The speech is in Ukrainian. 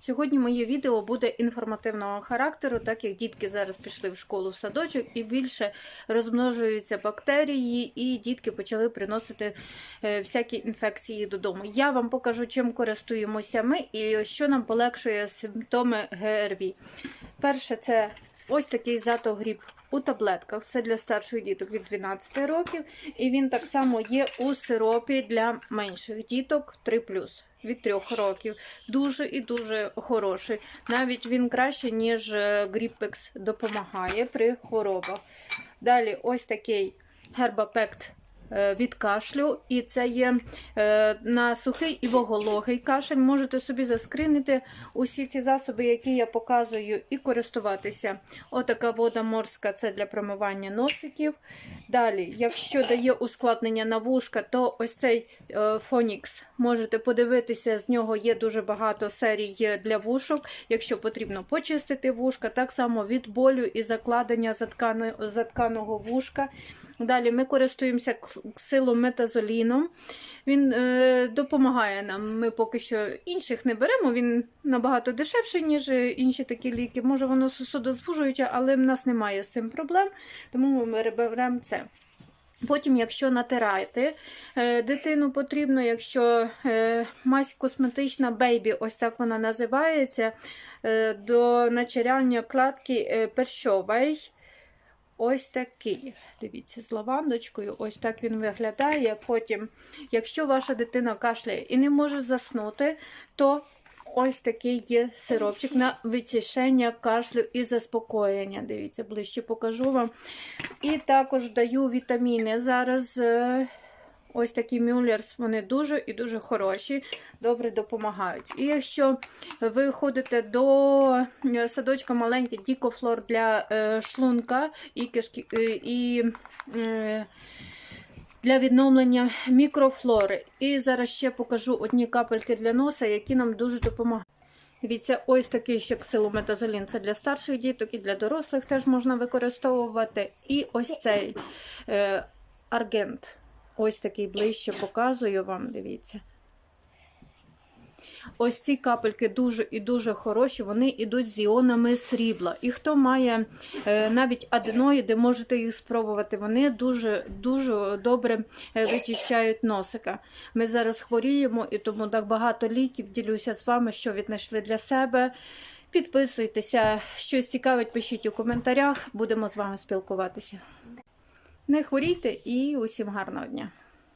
Сьогодні моє відео буде інформативного характеру, так як дітки зараз пішли в школу в садочок і більше розмножуються бактерії, і дітки почали приносити е, всякі інфекції додому. Я вам покажу, чим користуємося ми і що нам полегшує симптоми ГРВІ. Перше, це ось такий затогріб у таблетках. Це для старших діток від 12 років, і він так само є у сиропі для менших діток 3 від 3 років. Дуже і дуже хороший. Навіть він краще, ніж Гріпекс допомагає при хворобах. Далі ось такий гербапект від кашлю, і це є е, на сухий і вологий кашель. Можете собі заскринити усі ці засоби, які я показую, і користуватися. Отака вода морська це для промивання носиків. Далі, якщо дає ускладнення на вушка, то ось цей е, Фонікс можете подивитися, з нього є дуже багато серій для вушок. Якщо потрібно почистити вушка, так само від болю і закладення затканого вушка. Далі ми користуємося ксилометазоліном. Він е, допомагає нам. Ми поки що інших не беремо, він набагато дешевший, ніж інші такі ліки. Може, воно судозвужуюче, але в нас немає з цим проблем, тому ми беремо це. Потім, якщо натирати е, дитину потрібно, якщо е, мазь косметична бейбі, ось так вона називається, е, до начеряння кладки е, першовий. Ось такий. Дивіться, з лавандочкою, ось так він виглядає. Потім, якщо ваша дитина кашляє і не може заснути, то ось такий є сиропчик на вичищення кашлю і заспокоєння. Дивіться, ближче покажу вам. І також даю вітаміни. Зараз е, ось такі мюллерс, вони дуже і дуже хороші, добре допомагають. І якщо ви ходите до е, садочка маленький Дікофлор для е, шлунка і кишки, е, і для відновлення мікрофлори. І зараз ще покажу одні капельки для носа, які нам дуже допомагають. Дивіться, ось такий ще ксилометазолін. Це для старших діток і для дорослих теж можна використовувати. І ось цей аргент. Ось такий ближче показую вам, дивіться. Ось ці капельки дуже і дуже хороші, вони йдуть з іонами срібла. І хто має е, навіть аденоїди, можете їх спробувати. Вони дуже дуже добре е, вичищають носика. Ми зараз хворіємо, і тому так багато ліків ділюся з вами, що віднайшли для себе. Підписуйтеся, щось цікавить, пишіть у коментарях, будемо з вами спілкуватися. Не хворійте і усім гарного дня!